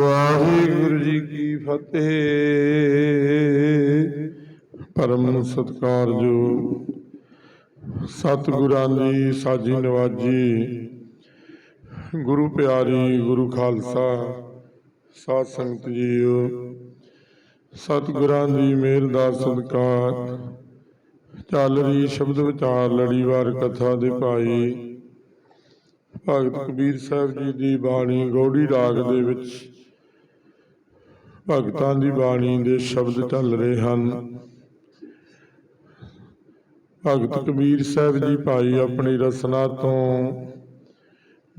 ਵਾਹਿਗੁਰੂ ਜੀ ਕੀ ਫਤਿਹ। ਪਰਮ ਸਤਿਕਾਰਯੋਗ ਸਤਿਗੁਰਾਂ ਦੀ ਸਾਜੀ ਨਵਾਜੀ, ਗੁਰੂ ਪਿਆਰੀ, ਗੁਰੂ ਖਾਲਸਾ, ਸਾਧ ਸੰਗਤ ਜੀਓ, ਸਤਿਗੁਰਾਂ ਦੀ ਮਿਹਰ ਦਾ ਸਦਕਾ ਚੱਲ ਰਹੀ ਸ਼ਬਦ ਵਿਚਾਰ, ਲੜੀਵਾਰ ਕਥਾ ਦੇ ਭਾਈ, ਭਗਤ ਕਬੀਰ ਸਾਹਿਬ ਜੀ ਦੀ ਬਾਣੀ ਗੋੜੀ ਰਾਗ ਦੇ ਵਿੱਚ ਭਗਤਾਂ ਦੀ ਬਾਣੀ ਦੇ ਸ਼ਬਦ ਚੱਲ ਰਹੇ ਹਨ। ਭਗਤ ਕਬੀਰ ਸਾਹਿਬ ਜੀ ਭਾਈ ਆਪਣੀ ਰਸਨਾ ਤੋਂ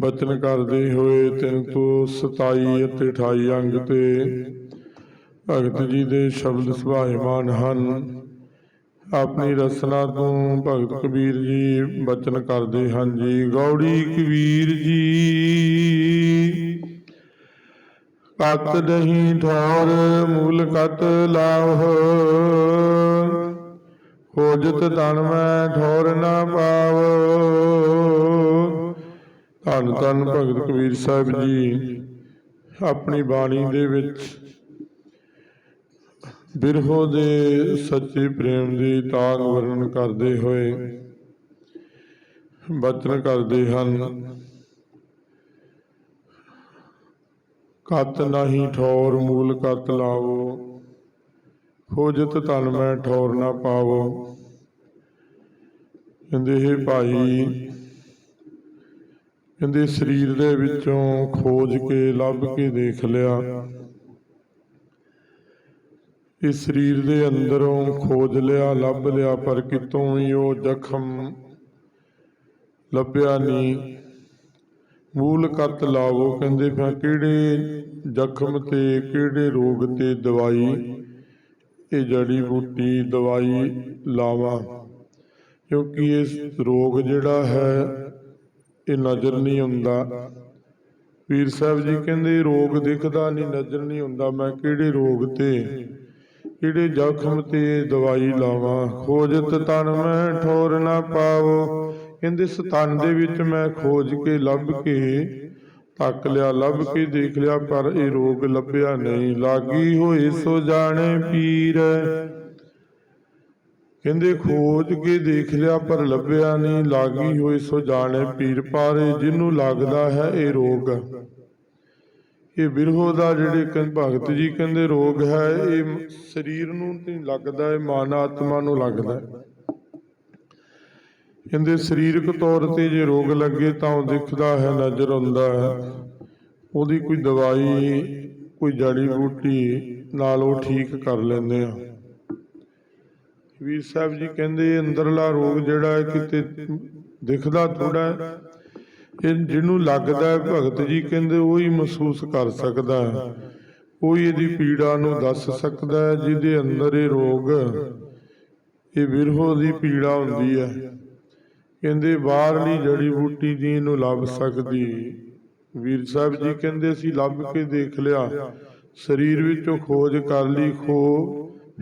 ਬਚਨ ਕਰਦੇ ਹੋਏ ਤਿੰਨ ਤੋਂ 27 ਅਤੇ 28 ਅੰਗ ਤੇ ਭਗਤ ਜੀ ਦੇ ਸ਼ਬਦ ਸੁਭਾਇਮਾਨ ਹਨ। ਆਪਣੀ ਰਸਨਾ ਤੋਂ ਭਗਤ ਕਬੀਰ ਜੀ ਬਚਨ ਕਰਦੇ ਹਨ। ਜੀ, ਗੌੜੀ ਕਬੀਰ ਜੀ। ਕਤ ਨਹੀਂ ਠੌਰ, ਮੂਲ ਕਤ ਲਾਵ। ਖੋਜਤ ਤਨ ਮੈਂ ਠੌਰ ਨਾ ਪਾਵ। ਧੰਨ ਧੰਨ ਭਗਤ ਕਬੀਰ ਸਾਹਿਬ ਜੀ, ਆਪਣੀ ਬਾਣੀ ਦੇ ਵਿੱਚ ਬਿਰਹੋ ਦੇ ਸੱਚੇ ਪ੍ਰੇਮ ਦੀ ਤਾਕ ਵਰਣਨ ਕਰਦੇ ਹੋਏ ਬਚਨ ਕਰਦੇ ਹਨ। ਕਤ ਨਹੀਂ ਠੌਰ ਮੂਲ ਕਤ ਲਾਵੋ, ਖੋਜਤ ਤਨ ਮੈਂ ਠੌਰ ਨਾ ਪਾਵੋ। ਕਹਿੰਦੇ ਇਹ ਭਾਈ, ਕਹਿੰਦੇ, ਸਰੀਰ ਦੇ ਵਿੱਚੋਂ ਖੋਜ ਕੇ, ਲੱਭ ਕੇ ਦੇਖ ਲਿਆ। ਇਸ ਸਰੀਰ ਦੇ ਅੰਦਰੋਂ ਖੋਜ ਲਿਆ, ਲੱਭ ਲਿਆ, ਪਰ ਕਿਤੋਂ ਵੀ ਉਹ ਜ਼ਖਮ ਲੱਭਿਆ ਨਹੀਂ। ਮੂਲ ਕਰਤ ਲਾਵੋ, ਕਹਿੰਦੇ ਫਿਰ ਕਿਹੜੇ ਜ਼ਖਮ ਤੇ ਕਿਹੜੇ ਰੋਗ ਤੇ ਦਵਾਈ? ਇਹ ਜੜੀ ਬੂਟੀ ਦਵਾਈ ਲਾਵਾਂ। ਕਿਉਂਕਿ ਇਹ ਰੋਗ ਜਿਹੜਾ ਹੈ, ਇਹ ਨਜ਼ਰ ਨਹੀਂ ਆਉਂਦਾ। ਵੀਰ ਸਾਹਿਬ ਜੀ ਕਹਿੰਦੇ, ਰੋਗ ਦਿਖਦਾ ਨਹੀਂ, ਨਜ਼ਰ ਨਹੀਂ ਆਉਂਦਾ। ਮੈਂ ਕਿਹੜੇ ਰੋਗ ਤੇ? ਕਿਹੜੇ ਜ਼ਖਮ ਤੇ ਦਵਾਈ ਲਾਵਾਂ। ਖੋਜਤ ਤਨ ਮੈਂ ਠੋਰ ਨਾ ਪਾਵੋ। ਕਹਿੰਦੇ ਸਤਨ ਦੇ ਵਿੱਚ ਮੈਂ ਖੋਜ ਕੇ ਲੱਭ ਕੇ ਤੱਕ ਲਿਆ, ਲੱਭ ਕੇ ਦੇਖ ਲਿਆ, ਪਰ ਇਹ ਰੋਗ ਲੱਭਿਆ ਨਹੀਂ। ਲਾਗੀ ਹੋਏ ਸੋ ਜਾਣੇ ਪੀਰ। ਕਹਿੰਦੇ, ਖੋਜ ਕੇ ਦੇਖ ਲਿਆ, ਪਰ ਲੱਭਿਆ ਨਹੀਂ। ਲਾਗੀ ਹੋਏ ਸੋ ਜਾਣੇ ਪੀਰ। ਪਾਰੇ ਜਿਹਨੂੰ ਲੱਗਦਾ ਹੈ ਇਹ ਰੋਗ ਇਹ ਬਿਰਹੋ ਦਾ ਜਿਹੜੇ ਕਹਿੰਦੇ ਭਗਤ ਜੀ ਕਹਿੰਦੇ ਰੋਗ ਹੈ, ਇਹ ਸਰੀਰ ਨੂੰ ਨਹੀਂ ਲੱਗਦਾ, ਇਹ ਮਨ ਆਤਮਾ ਨੂੰ ਲੱਗਦਾ। ਕਹਿੰਦੇ ਸਰੀਰਕ ਤੌਰ ਤੇ ਜੇ ਰੋਗ ਲੱਗੇ ਤਾਂ ਉਹ ਦਿਖਦਾ ਹੈ, ਨਜ਼ਰ ਆਉਂਦਾ ਹੈ। ਉਹਦੀ ਕੋਈ ਦਵਾਈ, ਕੋਈ ਜੜੀ ਬੂਟੀ ਨਾਲ ਉਹ ਠੀਕ ਕਰ ਲੈਂਦੇ ਆ। ਵੀਰ ਸਾਹਿਬ ਜੀ ਕਹਿੰਦੇ ਅੰਦਰਲਾ ਰੋਗ ਜਿਹੜਾ ਹੈ ਕਿਤੇ ਦਿਖਦਾ ਥੋੜਾ ਇਹ ਜਿਹਨੂੰ ਲੱਗਦਾ ਭਗਤ ਜੀ ਕਹਿੰਦੇ ਉਹ ਹੀ ਮਹਿਸੂਸ ਕਰ ਸਕਦਾ ਹੈ। ਉਹ ਇਹਦੀ ਪੀੜਾ ਨੂੰ ਦੱਸ ਸਕਦਾ ਹੈ, ਜਿਹਦੇ ਅੰਦਰ ਇਹ ਰੋਗ, ਇਹ ਵਿਰਹੋ ਦੀ ਪੀੜਾ ਹੁੰਦੀ ਹੈ। ਕਹਿੰਦੇ ਬਾਹਰਲੀ ਜੜੀ ਬੂਟੀ ਦੀ ਇਹਨੂੰ ਲੱਭ ਸਕਦੀ। ਵੀਰ ਸਾਹਿਬ ਜੀ ਕਹਿੰਦੇ ਅਸੀਂ ਲੱਭ ਕੇ ਦੇਖ ਲਿਆ। ਸਰੀਰ ਵਿੱਚੋਂ ਖੋਜ ਕਰ ਲਈ, ਖੋ।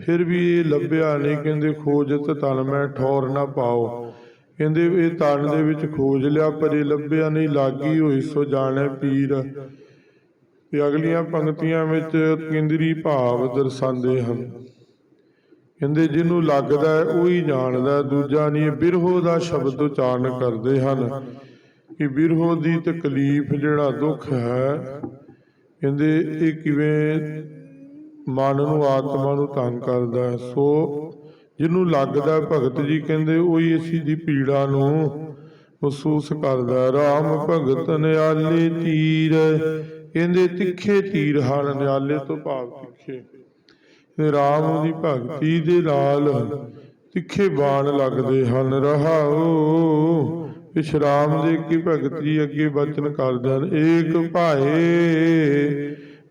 ਫਿਰ ਵੀ ਇਹ ਲੱਭਿਆ ਨਹੀਂ। ਕਹਿੰਦੇ ਖੋਜਤ ਤਨ ਮੈਂ ਠੌਰ ਨਾ ਪਾਓ। ਕਹਿੰਦੇ ਇਹ ਤਨ ਦੇ ਵਿੱਚ ਖੋਜ ਲਿਆ, ਪਰ ਇਹ ਲੱਭਿਆ ਨਹੀਂ, ਲਾਗੀ ਹੋਈ, ਸੋ ਜਾਣੈ ਪੀਰ। ਤੇ ਅਗਲੀਆਂ ਪੰਕਤੀਆਂ ਵਿੱਚ ਕੇਂਦਰੀ ਭਾਵ ਦਰਸਾਉਂਦੇ ਹਨ। ਕਹਿੰਦੇ, ਜਿਹਨੂੰ ਲੱਗਦਾ ਹੈ, ਉਹ ਹੀ ਜਾਣਦਾ ਦੂਜਾ ਨਹੀਂ ਬਿਰਹੋ ਦਾ ਸ਼ਬਦ ਉਚਾਰਨ ਕਰਦੇ ਹਨ। ਕਿ ਬਿਰਹੋ ਦੀ ਤਕਲੀਫ ਜਿਹੜਾ ਦੁੱਖ ਹੈ, ਕਹਿੰਦੇ, ਇਹ ਕਿਵੇਂ ਮਨ ਨੂੰ, ਆਤਮਾ ਨੂੰ ਤੰਗ ਕਰਦਾ ਸੋ ਜਿਹਨੂੰ ਲੱਗਦਾ ਭਗਤ ਜੀ ਕਹਿੰਦੇ ਉਹੀ ਅਸੀਂ ਦੀ ਪੀੜਾ ਨੂੰ ਮਹਿਸੂਸ ਕਰਦਾ ਹੈ। ਰਾਮ ਭਗਤ ਨਿਆਲੇ ਤੀਰ। ਕਹਿੰਦੇ ਤਿੱਖੇ ਤੀਰ ਹਨ, ਨਿਆਲੇ ਤੋਂ ਭਾਵ ਤਿੱਖੇ। ਤੇ ਦੀ ਭਗਤੀ ਦੇ ਨਾਲ ਤਿੱਖੇ ਬਾਣ ਲੱਗਦੇ ਹਨ। ਰਹਾਉ। ਵਿਸ਼ਰਾਮ ਦੇ ਕੀ ਭਗਤ ਜੀ ਅੱਗੇ ਬਚਨ ਕਰਦੇ ਹਨ। ਏਕ ਭਾਏ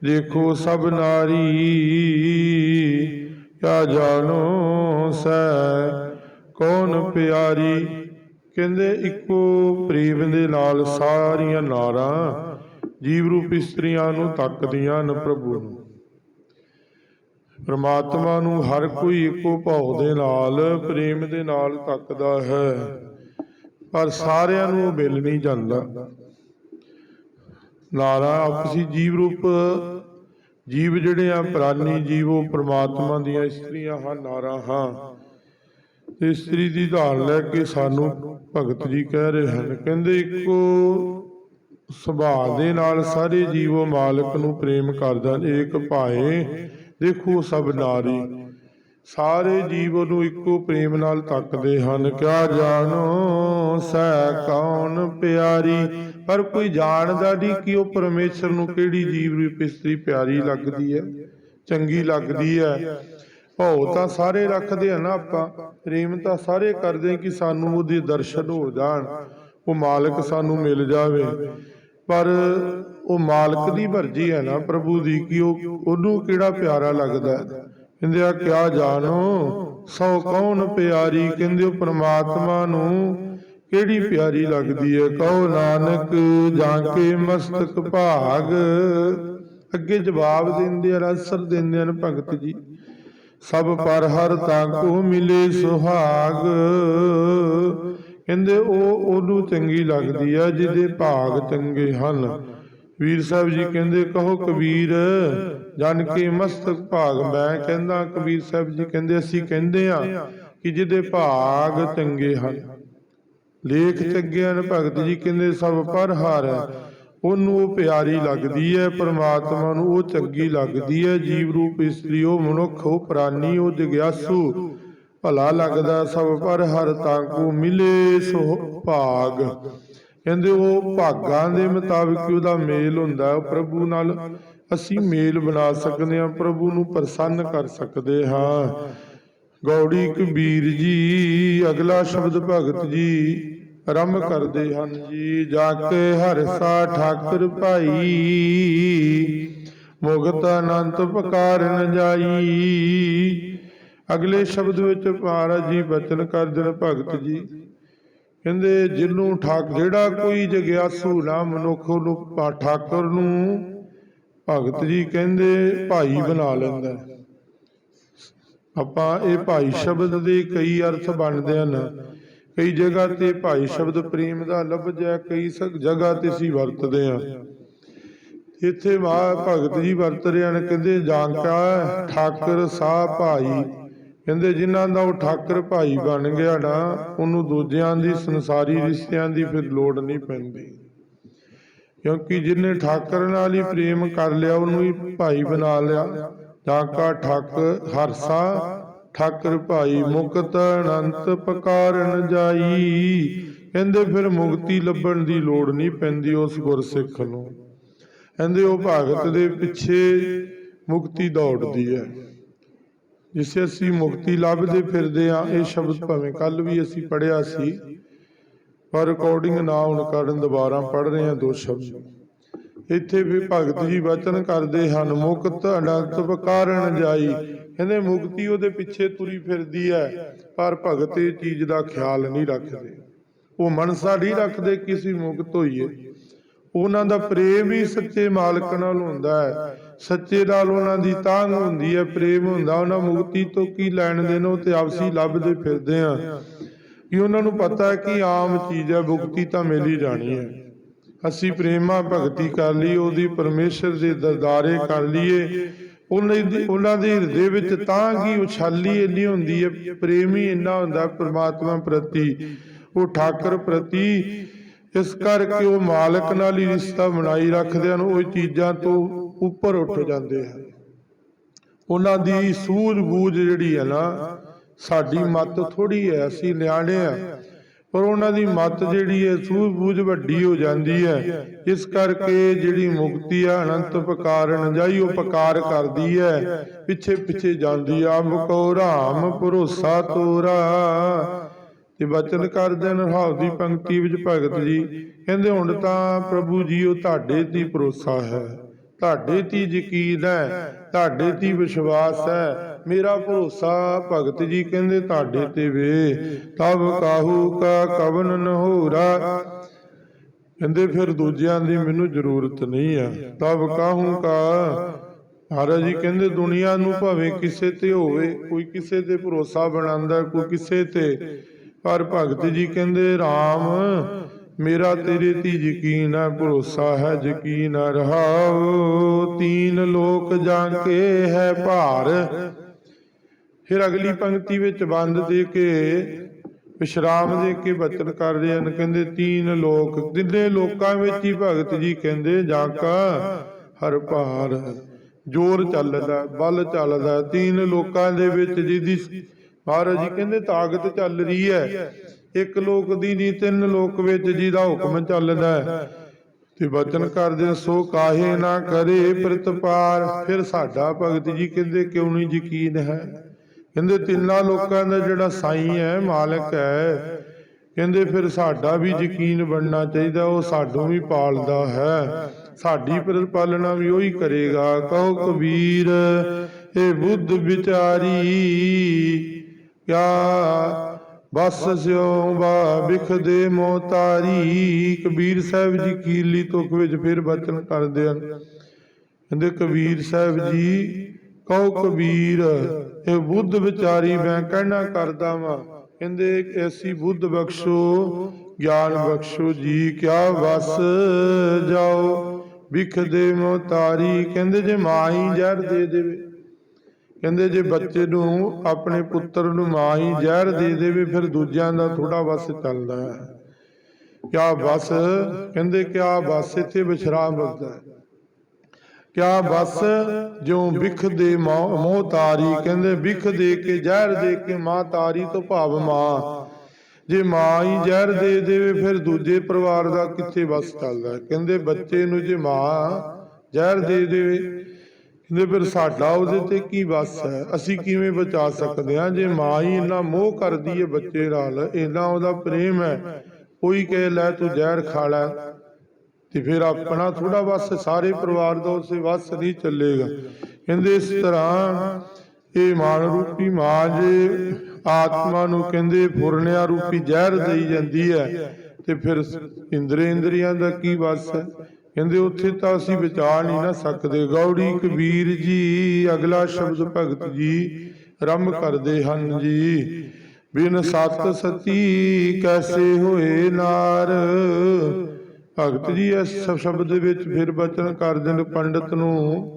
ਦੇਖੋ ਸਭ ਨਾਰੀ। ਕਿਆ ਜਾਣੋ ਸੈ? ਕੌਣ ਪਿਆਰੀ? ਕਹਿੰਦੇ, ਇੱਕੋ ਪ੍ਰੇਮ ਦੇ ਨਾਲ ਸਾਰੀਆਂ ਨਾਰਾਂ ਜੀਵ ਰੂਪ ਇਸਤਰੀਆਂ ਨੂੰ ਤੱਕਦੀਆਂ ਹਨ ਪ੍ਰਭੂ ਨੂੰ। ਪ੍ਰਮਾਤਮਾ ਨੂੰ ਹਰ ਕੋਈ ਇੱਕੋ ਭਾਵ ਦੇ ਨਾਲ, ਪ੍ਰੇਮ ਦੇ ਨਾਲ ਤੱਕਦਾ ਹੈ। ਪਰ ਸਾਰਿਆਂ ਨੂੰ ਉਹ ਮਿਲ ਨਹੀਂ ਜਾਂਦਾ। ਨਾਰਾ ਆਪਸੀ ਜੀਵ ਰੂਪ ਜੀਵ ਜਿਹੜੇ ਆ ਪ੍ਰਾਨੀ ਜੀਵ ਪ੍ਰਮਾਤਮਾ ਦੀਆਂ ਇਸਤਰੀਆਂ ਹਨ ਨਾਰਾ ਹਾਂ। ਤੇ ਇਸਤਰੀ ਦੀ ਧਾਰ ਲੈ ਕੇ ਸਾਨੂੰ ਭਗਤ ਜੀ ਕਹਿ ਰਹੇ ਹਨ। ਕਹਿੰਦੇ ਇੱਕੋ ਸੁਭਾਅ ਦੇ ਨਾਲ ਸਾਰੇ ਜੀਵੋ ਮਾਲਕ ਨੂੰ ਪ੍ਰੇਮ ਕਰਦਾ ਏਕ ਭਾਏ ਦੇਖੋ ਸਭ ਨਾਰੀ। ਸਾਰੇ ਜੀਵ ਨੂੰ ਇੱਕੋ ਪ੍ਰੇਮ ਨਾਲ ਤੱਕਦੇ ਹਨ। ਕਿਆ ਜਾਣੋ ਸੈ ਕੌਣ ਪਿਆਰੀ? ਪਰ ਕੋਈ ਜਾਣਦਾ ਨਹੀਂ ਕਿ ਉਹ ਪਰਮੇਸ਼ਰ ਨੂੰ ਕਿਹੜੀ ਜੀਵ ਰੂਪ ਇਸਤਰੀ ਪਿਆਰੀ ਲੱਗਦੀ ਹੈ, ਚੰਗੀ ਲੱਗਦੀ ਹੈ। ਭਉ ਤਾਂ ਸਾਰੇ ਰੱਖਦੇ ਆ ਨਾ ਆਪਾਂ, ਪ੍ਰੇਮ ਤਾਂ ਸਾਰੇ ਕਰਦੇ ਕਿ ਸਾਨੂੰ ਉਹਦੇ ਦਰਸ਼ਨ ਹੋ ਜਾਣ, ਉਹ ਮਾਲਕ ਸਾਨੂੰ ਮਿਲ ਜਾਵੇ। ਪਰ ਉਹ ਮਾਲਕ ਦੀ ਮਰਜ਼ੀ ਹੈ ਨਾ ਪ੍ਰਭੂ ਦੀ ਕਿ ਉਹ ਉਹਨੂੰ ਕਿਹੜਾ ਪਿਆਰਾ ਲੱਗਦਾ ਹੈ। ਕਹਿੰਦੇ ਆ, ਕਿਆ ਜਾਣੋ? ਸੋ ਕੌਣ ਪਿਆਰੀ? ਕਹਿੰਦੇ ਪ੍ਰਮਾਤਮਾ ਨੂੰ ਕਿਹੜੀ ਪਿਆਰੀ ਲੱਗਦੀ ਹੈ ਕਹੋ ਨਾਨਕ, ਜਾਂ ਕੇ ਮਸਤਕ ਭਾਗ? ਅੱਗੇ ਜਵਾਬ ਦਿੰਦੇ ਆ, ਅਸਰ ਦਿੰਦੇ ਹਨ ਭਗਤ ਜੀ। ਸਭ ਪਰ ਹਰ ਤਾਂ ਕੋ ਮਿਲੇ ਸੁਹਾਗ। ਕਹਿੰਦੇ ਉਹ ਉਹਨੂੰ ਚੰਗੀ ਲੱਗਦੀ ਆ, ਜਿਹਦੇ ਭਾਗ ਚੰਗੇ ਹਨ। ਵੀਰ ਸਾਹਿਬ ਜੀ ਕਹਿੰਦੇ, ਕਹੋ ਕਬੀਰ ਜਾਣ ਕੇ ਮਸਤਕ ਭਾਗ ਮੈਂ ਕਹਿੰਦਾ, ਕਬੀਰ ਸਾਹਿਬ ਜੀ ਕਹਿੰਦੇ, ਅਸੀਂ ਕਹਿੰਦੇ ਆ ਕਿ ਜਿਹਦੇ ਭਾਗ ਚੰਗੇ ਹਨ। ਲੇਖ ਚੰਗੇ ਹਨ, ਭਗਤ ਜੀ ਕਹਿੰਦੇ, ਸਭ ਪਰ ਹਾਰ ਹੈ। ਉਹਨੂੰ ਉਹ ਪਿਆਰੀ ਲੱਗਦੀ ਹੈ, ਪਰਮਾਤਮਾ ਨੂੰ ਉਹ ਚੰਗੀ ਲੱਗਦੀ ਹੈ। ਜੀਵ ਰੂਪ ਇਸਤਰੀ, ਉਹ ਮਨੁੱਖ, ਉਹ ਪ੍ਰਾਨੀ ਉਹ ਜਗਿਆਸੂ। ਭਲਾ ਲੱਗਦਾ, ਸਭ ਪਰ ਹਰ ਤਾਂ ਕੋ ਮਿਲੇ ਸੋ ਭਾਗ। ਕਹਿੰਦੇ, ਉਹ ਭਾਗਾਂ ਦੇ ਮੁਤਾਬਿਕ ਹੀ ਉਹਦਾ ਮੇਲ ਹੁੰਦਾ ਉਹ ਪ੍ਰਭੂ ਨਾਲ ਅਸੀਂ ਮੇਲ ਬਣਾ ਸਕਦੇ ਹਾਂ, ਪ੍ਰਭੂ ਨੂੰ ਪ੍ਰਸੰਨ ਕਰ ਸਕਦੇ ਹਾਂ। ਗੌੜੀ ਕਬੀਰ ਜੀ, ਅਗਲਾ ਸ਼ਬਦ ਭਗਤ ਜੀ, ਆਰੰਭ ਕਰਦੇ ਹਨ ਜੀ ਜਾ ਕੇ ਹਰਸਾ ਠਾਕਰ ਭਾਈ ਮੁਗਤ ਅਨੰਤ ਪਕਾਰਨ ਜਾਈ। ਅਗਲੇ ਸ਼ਬਦ ਵਿੱਚ ਮਹਾਰਾਜ ਜੀ ਬਚਨ ਕਰਦੇ ਨੇ ਭਗਤ ਜੀ। ਕਹਿੰਦੇ ਜਿਹਨੂੰ ਠਾਕ ਜਿਹੜਾ ਕੋਈ ਜਗਿਆਸੂ ਨਾ ਮਨੁੱਖ ਨੂੰ ਭਾ- ਠਾਕਰ ਨੂੰ ਭਗਤ ਜੀ ਕਹਿੰਦੇ, ਭਾਈ ਬਣਾ ਲੈਂਦਾ। ਆਪਾਂ ਇਹ ਭਾਈ ਸ਼ਬਦ ਦੇ ਕਈ ਅਰਥ ਬਣਦੇ ਹਨ। ਕਈ ਜਗ੍ਹਾ ਤੇ ਭਾਈ ਸ਼ਬਦ ਪ੍ਰੇਮ ਦਾ ਲਫ਼ਜ਼ ਹੈ, ਕਈ ਜਗ੍ਹਾ ਤੇ ਅਸੀਂ ਵਰਤਦੇ ਹਾਂ। ਇੱਥੇ ਮਹਾ ਭਗਤ ਜੀ ਵਰਤ ਰਹੇ ਹਨ, ਕਹਿੰਦੇ ਜਾਂਕਾ ਠਾਕਰ ਸਾਹ ਭਾਈ। ਕਹਿੰਦੇ, ਜਿਨ੍ਹਾਂ ਦਾ ਉਹ ਠਾਕਰ ਭਾਈ ਬਣ ਗਿਆ ਨਾ, ਉਹਨੂੰ ਦੂਜਿਆਂ ਦੀ ਸੰਸਾਰੀ ਰਿਸ਼ਤਿਆਂ ਦੀ ਫਿਰ ਲੋੜ ਨਹੀਂ ਪੈਂਦੀ। ਕਿਉਂਕਿ ਜਿਹਨੇ ਠਾਕਰ ਨਾਲ ਹੀ ਪ੍ਰੇਮ ਕਰ ਲਿਆ, ਉਹਨੂੰ ਹੀ ਭਾਈ ਬਣਾ ਲਿਆ। ਜਾਂਕਾ ਠੱਕ ਹਰਸਾ, ਠਾਕਰ ਭਾਈ ਮੁਕਤ ਅਨੰਤ ਪਕਾਰਨ ਜਾਈ। ਕਹਿੰਦੇ ਫਿਰ ਮੁਕਤੀ ਲੱਭਣ ਦੀ ਲੋੜ ਨਹੀਂ ਪੈਂਦੀ ਉਸ ਗੁਰਸਿੱਖ ਨੂੰ। ਕਹਿੰਦੇ ਉਹ ਭਗਤ ਦੇ ਪਿੱਛੇ ਮੁਕਤੀ ਦੌੜਦੀ ਹੈ। ਜਿਸੇ ਅਸੀਂ ਮੁਕਤੀ ਲੱਭਦੇ ਫਿਰਦੇ ਆ ਇਹ ਸ਼ਬਦ ਭਾਵੇਂ ਕੱਲ ਵੀ ਅਸੀਂ ਪੜਿਆ ਸੀ ਪਰ ਰਿਕਾਰਡਿੰਗ ਨਾ ਹੁਣ ਕਰਨ ਦੁਬਾਰਾ ਪੜ ਰਹੇ ਆ ਦੋ ਸ਼ਬਦ। ਇੱਥੇ ਵੀ ਭਗਤ ਜੀ ਵਚਨ ਕਰਦੇ ਹਨ, ਮੁਕਤ ਅਨੰਤ ਪਕਾਰਨ ਜਾਈ। ਕਹਿੰਦੇ ਮੁਕਤੀ ਉਹਦੇ ਪਿੱਛੇ ਤੁਰੀ ਫਿਰਦੀ ਹੈ, ਪਰ ਭਗਤ ਇਹ ਚੀਜ਼ ਦਾ ਖਿਆਲ ਨਹੀਂ ਰੱਖਦੇ। ਉਹ ਮਨਸਾ ਨਹੀਂ ਰੱਖਦੇ ਕਿ ਮੁਕਤ ਹੋਈਏ। ਉਹਨਾਂ ਦਾ ਪ੍ਰੇਮ ਹੀ ਸੱਚੇ ਮਾਲਕ ਨਾਲ ਹੁੰਦਾ ਹੈ। ਸੱਚੇ ਨਾਲ ਉਹਨਾਂ ਦੀ ਤਾਂਘ ਹੁੰਦੀ ਹੈ, ਪ੍ਰੇਮ ਹੁੰਦਾ। ਉਹਨਾਂ ਮੁਕਤੀ ਤੋਂ ਕੀ ਲੈਣ ਦੇਣ, ਉਹ ਤੇ ਆਪਸੀ ਲੱਭਦੇ ਫਿਰਦੇ ਆ। ਕਿ ਉਹਨਾਂ ਨੂੰ ਪਤਾ ਹੈ ਕਿ ਆਮ ਚੀਜ਼ ਹੈ ਮੁਕਤੀ ਤਾਂ ਮਿਲ ਹੀ ਜਾਣੀ ਹੈ। ਅਸੀਂ ਪ੍ਰੇਮਾ ਭਗਤੀ ਕਰ ਲਈ, ਉਹਦੀ ਪਰਮੇਸ਼ਰ ਦੇ ਦਰਦਾਰੇ ਕਰ ਲਈਏ। ਉਹਨਾਂ ਦੇ ਹਿਰਦੇ ਵਿੱਚ ਤਾਂ ਕੀ ਉਛਾਲੀ ਇੰਨੀ ਹੁੰਦੀ ਹੈ, ਪ੍ਰੇਮ ਇੰਨਾ ਹੁੰਦਾ ਪ੍ਰਮਾਤਮਾ ਪ੍ਰਤੀ, ਉਹ ਠਾਕਰ ਪ੍ਰਤੀ। ਇਸ ਕਰਕੇ ਉਹ ਮਾਲਕ ਨਾਲ ਹੀ ਰਿਸ਼ਤਾ ਬਣਾਈ ਰੱਖਦੇ ਹਨ, ਉਹ ਚੀਜ਼ਾਂ ਤੋਂ ਉੱਪਰ ਉੱਠ ਜਾਂਦੇ ਹਨ। ਉਹਨਾਂ ਦੀ ਸੂਝ-ਬੂਝ ਜਿਹੜੀ ਹੈ ਨਾ ਸਾਡੀ ਮੱਤ ਥੋੜੀ ਹੈ ਅਸੀਂ ਨਿਆਣੇ ਆ। ਪਰ ਉਹਨਾਂ ਦੀ ਮੱਤ ਜਿਹੜੀ ਹੈ ਸੂਝ-ਬੂਝ ਵੱਡੀ ਹੋ ਜਾਂਦੀ ਹੈ। ਇਸ ਕਰਕੇ ਜਿਹੜੀ ਮੁਕਤੀ ਆ ਅਨੰਤ ਪਕਾਰਨ ਜਾਈ ਉਹ ਪਕਾਰ ਕਰਦੀ ਹੈ। ਪਿੱਛੇ ਪਿੱਛੇ ਜਾਂਦੀ ਆ ਮੁਕੋ ਰਾਮ ਭਰੋਸਾ ਤੋਰਾ। ਤੇ ਬਚਨ ਕਰਦੇ ਨੇ ਹਾਉ ਦੀ ਪੰਕਤੀ ਵਿੱਚ ਭਗਤ ਜੀ। ਕਹਿੰਦੇ ਹੁਣ ਤਾਂ ਪ੍ਰਭੂ ਜੀ ਉਹ ਤੁਹਾਡੇ ਤੇ ਭਰੋਸਾ ਹੈ। ਤੁਹਾਡੇ ਤੇ ਯਕੀਨ ਹੈ ਤੁਹਾਡੇ ਤੇ ਵਿਸ਼ਵਾਸ ਹੈ। ਮੇਰਾ ਭਰੋਸਾ ਭਗਤ ਜੀ ਕਹਿੰਦੇ ਤੁਹਾਡੇ ਤੇ ਵੇ। ਤਬ ਕਾਹੂ ਕਾ ਕਵਨ ਨ ਹੋਰਾ ਕਹਿੰਦੇ ਫਿਰ ਦੂਜਿਆਂ ਦੀ ਮੈਨੂੰ ਜ਼ਰੂਰਤ ਨਹੀਂ ਆ। ਤਬ ਕਾਹੂ ਕਾ। ਮਹਾਰਾਜ ਜੀ ਕਹਿੰਦੇ ਦੁਨੀਆ ਨੂੰ ਭਾਵੇਂ ਕਿਸੇ ਤੇ ਹੋਵੇ ਕੋਈ ਕਿਸੇ ਤੇ ਭਰੋਸਾ ਬਣਾਉਂਦਾ ਕੋਈ ਕਿਸੇ ਤੇ। ਪਰ ਭਗਤ ਜੀ ਕਹਿੰਦੇ RAM ਮੇਰਾ ਤੇਰੇ ਤੇ ਯਕੀਨ ਹੈ ਭਰੋਸਾ ਹੈ। ਯਕੀਨ ਰਹਾਉ ਤੀਨ ਲੋਕ ਜਾਂ ਕੇ ਹੈ ਭਾਰ। ਫਿਰ ਅਗਲੀ ਪੰਕਤੀ ਵਿੱਚ ਬੰਦ ਦੇ ਕੇ ਵਿਸ਼ਰਾਮ ਦੇ ਕੇ ਬਚਨ ਕਰ ਰਹੇ ਹਨ। ਕਹਿੰਦੇ ਤੀਨ ਲੋਕ ਤਿੰਨੇ ਲੋਕਾਂ ਵਿੱਚ ਹੀ ਭਗਤ ਜੀ ਕਹਿੰਦੇ ਜਾ ਕਾ ਹਰ ਭਾਰ। ਜੋਰ ਚੱਲਦਾ ਬਲ ਚੱਲਦਾ। ਤੀਨ ਲੋਕਾਂ ਦੇ ਵਿੱਚ ਜਿਹਦੀ ਮਹਾਰਾਜ ਜੀ ਕਹਿੰਦੇ ਤਾਕਤ ਚੱਲ ਰਹੀ ਹੈ। ਇੱਕ ਲੋਕ ਦੀ ਨਹੀਂ ਤਿੰਨ ਲੋਕ ਵਿੱਚ ਜਿਹਦਾ ਹੁਕਮ ਚੱਲਦਾ ਹੈ। ਤੇ ਬਚਨ ਕਰਦੇ ਸੋ ਕਾਹੇ ਨਾ ਕਰੇ ਪ੍ਰਤਪਾਰ। ਫਿਰ ਸਾਡਾ ਭਗਤ ਜੀ ਕਹਿੰਦੇ, ਕਿਉਂ ਨਹੀਂ ਯਕੀਨ ਹੈ? ਕਹਿੰਦੇ, ਤਿੰਨਾਂ ਲੋਕਾਂ ਦਾ ਜਿਹੜਾ ਸਾਈਂ ਹੈ, ਮਾਲਕ ਹੈ। ਕਹਿੰਦੇ, ਫਿਰ ਸਾਡਾ ਵੀ ਯਕੀਨ ਬਣਨਾ ਚਾਹੀਦਾ, ਉਹ ਸਾਨੂੰ ਵੀ ਪਾਲਦਾ ਹੈ। ਸਾਡੀ ਪ੍ਰਤਪਾਲਣਾ ਵੀ ਉਹੀ ਕਰੇਗਾ। ਕਹੋ ਕਬੀਰ, ਇਹ ਬੁੱਧ ਵਿਚਾਰੀ, ਕਿਆ ਬਸ ਸਿਉ ਬਾ ਬਿਖ ਦੇ ਮੋਤਾਰੀ ਕਬੀਰ ਸਾਹਿਬ ਜੀ ਕੀਲੀ ਤੁਕ ਵਿੱਚ ਫਿਰ ਬਚਨ ਕਰਦੇ ਹਨ। ਕਹਿੰਦੇ ਕਬੀਰ ਸਾਹਿਬ ਜੀ, ਕਹੋ ਕਬੀਰ, ਇਹ ਬੁੱਧ ਵਿਚਾਰੀ ਮੈਂ ਕਹਿਣਾ ਕਰਦਾ ਵਾਂ। ਕਹਿੰਦੇ ਐਸੀ ਬੁੱਧ ਬਖਸ਼ੋ, ਗਿਆਨ ਬਖਸ਼ੋ ਜੀ, ਕਿਆ ਵਸ ਜਾਓ ਵਿਖ ਦੇ ਮੋਤਾਰੀ ਕਹਿੰਦੇ ਜੇ ਮਾਂ ਹੀ ਜ਼ਹਿਰ ਦੇ ਦੇਵੇ। ਕਹਿੰਦੇ ਜੇ ਬੱਚੇ ਨੂੰ ਆਪਣੇ ਪੁੱਤਰ ਨੂੰ ਮਾਂ ਹੀ ਜ਼ਹਿਰ ਦੇ ਦੇਵੇ, ਫਿਰ ਦੂਜਿਆਂ ਦਾ ਥੋੜਾ ਵਸ ਚੱਲਦਾ ਹੈ। ਕਿਆ ਬਸ ਕਹਿੰਦੇ ਕਿਆ ਬਸ ਇੱਥੇ ਵਿਸ਼ਰਾਮ ਬਗਦਾ ਕਿਆ ਬਸ ਜਿਉ ਵਿਖ ਦੇ ਮੋਹ ਤਾਰੀ, ਕਹਿੰਦੇ ਵਿਖ ਦੇ ਕੇ, ਜ਼ਹਿਰ ਦੇ ਕੇ ਮਾਂ ਤਾਰੀ ਤੋਂ ਭਾਵ ਮਾਂ। ਜੇ ਮਾਂ ਹੀ ਜ਼ਹਿਰ ਦੇ ਦੇਵੇ, ਫਿਰ ਦੂਜੇ ਪਰਿਵਾਰ ਦਾ ਕਿੱਥੇ ਵਸ ਚੱਲਦਾ ਕਹਿੰਦੇ ਬੱਚੇ ਨੂੰ ਜੇ ਮਾਂ ਜ਼ਹਿਰ ਦੇ ਦੇਵੇ ਕਹਿੰਦੇ ਫਿਰ ਸਾਡਾ ਉਹਦੇ ਤੇ ਕੀ ਵਸ ਹੈ? ਅਸੀਂ ਕਿਵੇਂ ਬਚਾ ਸਕਦੇ ਹਾਂ? ਜੇ ਮਾਂ ਹੀ ਇੰਨਾ ਮੋਹ ਕਰਦੀ ਹੈ ਬੱਚੇ ਨਾਲ, ਇੰਨਾ ਉਹਦਾ ਪ੍ਰੇਮ ਹੈ, ਕੋਈ ਕਹੇ ਲੈ ਤੂੰ ਜ਼ਹਿਰ ਖਾ ਲੈ, ਤੇ ਫਿਰ ਆਪਣਾ ਥੋੜਾ ਵਸ, ਸਾਰੇ ਪਰਿਵਾਰ ਦਾ ਉਸੇ ਵਸ ਨਹੀਂ ਚੱਲੇਗਾ। ਕਹਿੰਦੇ ਇਸ ਤਰ੍ਹਾਂ ਇਹ ਮਾਨ ਰੂਪੀ ਮਾਂ ਜੇ ਆਤਮਾ ਨੂੰ ਕਹਿੰਦੇ ਫੁਰਨਿਆ ਰੂਪੀ ਜ਼ਹਿਰ ਦੇਈ ਜਾਂਦੀ ਹੈ, ਤੇ ਫਿਰ ਇੰਦਰੀ ਇੰਦਰੀਆਂ ਦਾ ਕੀ ਵਸ ਹੈ? ਕਹਿੰਦੇ ਉੱਥੇ ਤਾਂ ਅਸੀਂ ਵਿਚਾਰ ਨਹੀਂ ਨਾ ਸਕਦੇ। ਗੌੜੀ ਕਬੀਰ ਜੀ, ਅਗਲਾ ਸ਼ਬਦ ਭਗਤ ਜੀ, ਰਮ ਕਰਦੇ ਹਨ ਜੀ। ਬਿਨ ਸਤ ਸਤੀ ਕੈਸੇ ਹੋਏ ਨਾਰ? ਭਗਤ ਜੀ, ਇਸ ਸ਼ਬਦ ਵਿੱਚ ਫਿਰ ਬਚਨ ਕਰਦੇ ਨੇ ਪੰਡਤ ਨੂੰ।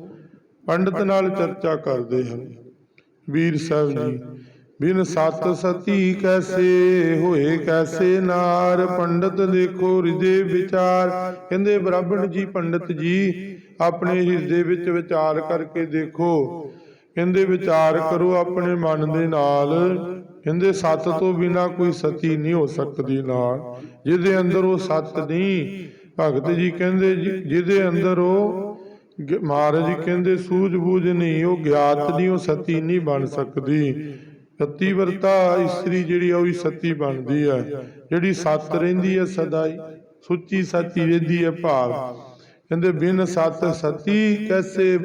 ਪੰਡਤ ਨਾਲ ਚਰਚਾ ਕਰਦੇ ਹਨ। ਵੀਰ ਸਾਹਿਬ ਜੀ ਬਿਨ ਸਤ ਸਤੀ ਕੈਸੇ ਹੋਏ ਕੈਸੇ ਨਾਰ? ਪੰਡਤ ਦੇਖੋ ਹਿਰਦੇ ਵਿਚਾਰ। ਕਹਿੰਦੇ ਬ੍ਰਾਹਮਣ ਜੀ ਪੰਡਤ ਜੀ ਆਪਣੇ ਹਿਰਦੇ ਵਿੱਚ ਵਿਚਾਰ ਕਰਕੇ ਦੇਖੋ। ਕਹਿੰਦੇ ਵਿਚਾਰ ਕਰੋ ਆਪਣੇ ਮਨ ਦੇ ਨਾਲ। ਕਹਿੰਦੇ ਸਤ ਤੋਂ ਬਿਨਾ ਕੋਈ ਸਤੀ ਨਹੀਂ ਹੋ ਸਕਦੀ ਨਾਲ। ਜਿਹਦੇ ਅੰਦਰ ਉਹ ਸਤ ਨਹੀਂ ਭਗਤ ਜੀ ਕਹਿੰਦੇ ਜੀ, ਜਿਹਦੇ ਅੰਦਰ ਉਹ ਮਹਾਰਾਜ ਜੀ ਕਹਿੰਦੇ ਸੂਝ-ਬੂਝ ਨਹੀਂ ਉਹ ਗਿਆਤ ਨਹੀਂ ਉਹ ਸਤੀ ਨਹੀਂ ਬਣ ਸਕਦੀ। ਸਤੀ ਵਰਤਾ ਇਸਤਰੀ ਜਿਹੜੀ ਆ, ਉਹ ਹੀ ਸਤੀ ਬਣਦੀ ਹੈ ਜਿਹੜੀ ਸਤ ਰਹਿੰਦੀ ਹੈ ਸਦਾ ਸੁੱਚੀ ਸਤੀ ਰਹਿੰਦੀ ਹੈ ਭਾਵ। ਕਹਿੰਦੇ, ਬਿਨ ਸਤ ਸਤੀ ਕੈਸੇ?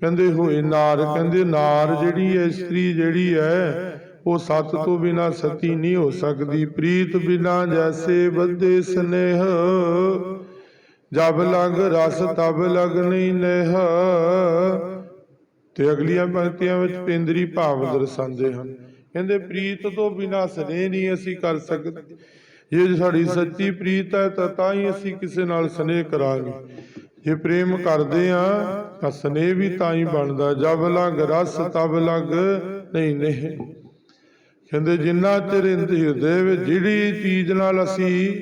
ਕਹਿੰਦੇ, ਹੋਏ ਨਾਰ। ਕਹਿੰਦੇ, ਨਾਰ ਜਿਹੜੀ ਹੈ ਇਸਤਰੀ ਜਿਹੜੀ ਹੈ ਉਹ ਸਤ ਤੋਂ ਬਿਨਾ ਸਤੀ ਨਹੀਂ ਹੋ ਸਕਦੀ। ਪ੍ਰੀਤ ਬਿਨਾ ਜੈਸੇ ਬੱਧੇ ਸਨੇਹ। ਜਬ ਲਗ ਰਸ ਤਬ ਲਗ ਨਹੀਂ ਨੇਹ। ਤੇ ਅਗਲੀਆਂ ਪੰਕਤੀਆਂ ਵਿੱਚ ਪਿੰਦਰੀ ਭਾਵ ਦਰਸਾਉਂਦੇ ਹਨ। ਕਹਿੰਦੇ, ਪ੍ਰੀਤ ਤੋਂ ਬਿਨਾ ਸਨੇਹ ਨਹੀਂ ਅਸੀਂ ਕਰ ਸਕਦੇ। ਜੇ ਸਾਡੀ ਸੱਚੀ ਪ੍ਰੀਤ ਹੈ ਤਾਂ ਤਾਂ ਹੀ ਅਸੀਂ ਕਿਸੇ ਨਾਲ ਸਨੇਹ ਕਰਾਂਗੇ। ਜੇ ਪ੍ਰੇਮ ਕਰਦੇ ਆ ਤਾਂ ਸਨੇਹ ਵੀ ਤਾਂ ਹੀ ਬਣਦਾ। ਜਬ ਲਗ ਰਸ, ਤਬ ਲਗ ਨਹੀਂ ਨਹੀਂ। ਕਹਿੰਦੇ, ਜਿੰਨਾ ਚਿਰ ਹਿਰਦੇ ਵਿੱਚ ਜਿਹੜੀ ਚੀਜ਼ ਨਾਲ ਅਸੀਂ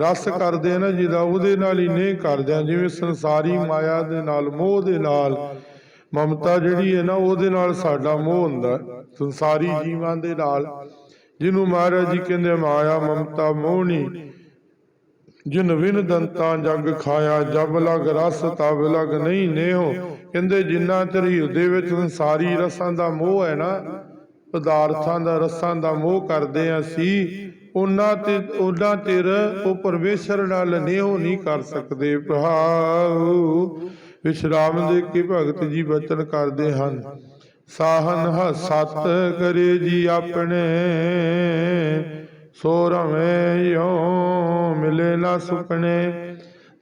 ਰਸ ਕਰਦੇ ਆ ਨਾ, ਜਿਹਦਾ ਉਹਦੇ ਨਾਲ ਹੀ ਨਹੀਂ ਕਰਦੇ ਆ ਜਿਵੇਂ ਸੰਸਾਰੀ ਮਾਇਆ ਦੇ ਨਾਲ, ਮੋਹ ਦੇ ਨਾਲ ਮਮਤਾ ਜਿਹੜੀ ਹੈ ਨਾ ਉਹਦੇ ਨਾਲ ਸਾਡਾ ਮੋਹ ਹੁੰਦਾ। ਸੰਸਾਰੀ ਜੀਵਾਂ ਦੇ ਨਾਲ। ਜਿਹਨੂੰ ਮਹਾਰਾਜ ਜੀ ਕਹਿੰਦੇ ਮਾਇਆ ਮਮਤਾ ਮੋਹਣੀ। ਜਿਨ ਵਿਨ ਦੰਤਾਂ ਜਗ ਖਾਇਆ ਜਬ ਲਗ ਰਸ ਤਬ ਲਗ ਨਹੀਂ ਨੇਹੋ। ਕਹਿੰਦੇ ਜਿੰਨਾ ਚਿਰ ਹਿਰਦੇ ਵਿੱਚ ਸੰਸਾਰੀ ਰਸਾਂ ਦਾ ਮੋਹ ਹੈ ਨਾ ਪਦਾਰਥਾਂ ਦਾ ਰਸਾਂ ਦਾ ਮੋਹ ਕਰਦੇ ਹਾਂ ਅਸੀਂ ਉਹਨਾਂ ਤੇ ਉਹਨਾਂ ਚਿਰ ਉਹ ਪਰਮੇਸ਼ਰ ਨਾਲ ਨੇਹੋ ਨਹੀਂ ਕਰ ਸਕਦੇ ਭਾਉ ਵਿਸ਼ਰਾਮ ਦੇ ਕੇ ਭਗਤ ਜੀ ਬਚਨ ਕਰਦੇ ਹਨ। ਸਾਹਨ ਹਸਤ ਕਰੇ ਜੀ ਆਪਣੇ, ਸੋ ਰਵੇਂ ਯੋ ਮਿਲੇ ਨਾ ਸੁਪਨੇ।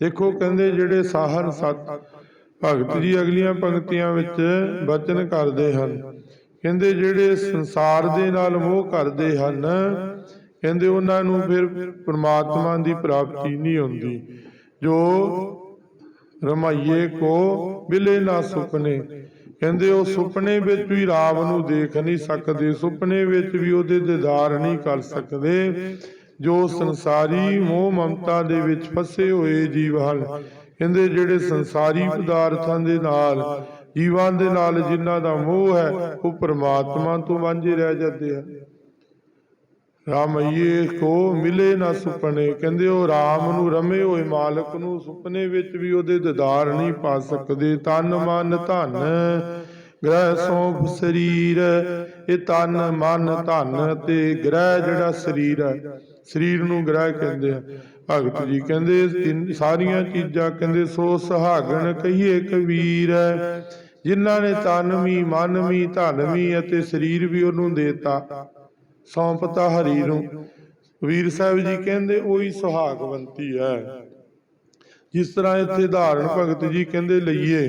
ਦੇਖੋ ਕਹਿੰਦੇ ਜਿਹੜੇ ਸਾਹਨ ਸਤ, ਭਗਤ ਜੀ ਅਗਲੀਆਂ ਪੰਕਤੀਆਂ ਵਿੱਚ ਬਚਨ ਕਰਦੇ ਹਨ। ਕਹਿੰਦੇ ਜਿਹੜੇ ਸੰਸਾਰ ਦੇ ਨਾਲ ਮੋਹ ਕਰਦੇ ਹਨ, ਕਹਿੰਦੇ ਉਹਨਾਂ ਨੂੰ ਫਿਰ ਪ੍ਰਮਾਤਮਾ ਦੀ ਪ੍ਰਾਪਤੀ ਨਹੀਂ ਹੁੰਦੀ। ਜੋ ਰਮਾਈਏ ਕੋ ਬਿਲੇ ਨਾ ਸੁਪਨੇ। ਕਹਿੰਦੇ ਉਹ ਸੁਪਨੇ ਵਿੱਚ ਵੀ ਰਾਮ ਨੂੰ ਦੇਖ ਨਹੀਂ ਸਕਦੇ, ਸੁਪਨੇ ਵਿੱਚ ਵੀ ਉਹਦੇ ਦੀਦਾਰ ਨਹੀਂ ਕਰ ਸਕਦੇ। ਜੋ ਸੰਸਾਰੀ ਮੋਹ ਮਮਤਾ ਦੇ ਵਿੱਚ ਫਸੇ ਹੋਏ ਜੀਵ ਹਨ। ਕਹਿੰਦੇ ਜਿਹੜੇ ਸੰਸਾਰੀ ਪਦਾਰਥਾਂ ਦੇ ਨਾਲ, ਜੀਵਾਂ ਦੇ ਨਾਲ ਜਿਨ੍ਹਾਂ ਦਾ ਮੋਹ ਹੈ, ਉਹ ਪ੍ਰਮਾਤਮਾ ਤੋਂ ਵਾਂਝੇ ਰਹਿ ਜਾਂਦੇ ਹਨ। ਰਾਮਈਏ ਕੋ ਮਿਲੇ ਨਾ ਸੁਪਨੇ। ਕਹਿੰਦੇ ਉਹ ਰਾਮ ਨੂੰ ਰਮੇ ਹੋਏ ਮਾਲਕ ਨੂੰ, ਸੁਪਨੇ ਵਿੱਚ ਵੀ ਉਹਦੇ ਦੀਦਾਰ ਨਹੀਂ ਪਾ ਸਕਦੇ। ਤਨ ਮਨ, ਧਨ, ਗ੍ਰਹਿ ਸੋਭ ਸਰੀਰ, ਇਹ ਤਨ ਮਨ, ਧਨ ਤੇ ਗ੍ਰਹਿ ਜਿਹੜਾ ਸਰੀਰ ਹੈ, ਸਰੀਰ ਨੂੰ ਗ੍ਰਹਿ ਕਹਿੰਦੇ ਆ। ਭਗਤ ਜੀ ਕਹਿੰਦੇ ਸਾਰੀਆਂ ਚੀਜ਼ਾਂ ਕਹਿੰਦੇ, ਸੋ ਸੁਹਾਗਣ ਕਹੀਏ ਕਬੀਰ ਜਿਨ੍ਹਾਂ ਨੇ ਤਨ ਵੀ, ਮਨ ਵੀ, ਧਨ ਵੀ ਅਤੇ ਸਰੀਰ ਵੀ ਉਹਨੂੰ ਦੇਤਾ। ਸੌਂਪਤਾ ਹਰੀ ਨੂੰ ਵੀਰ ਸਾਹਿਬ ਜੀ ਕਹਿੰਦੇ, ਉਹੀ ਸੁਹਾਗਵੰਤੀ ਹੈ। ਜਿਸ ਤਰ੍ਹਾਂ ਇੱਥੇ ਧਾਰਨ ਭਗਤ ਜੀ ਕਹਿੰਦੇ, ਲਈਏ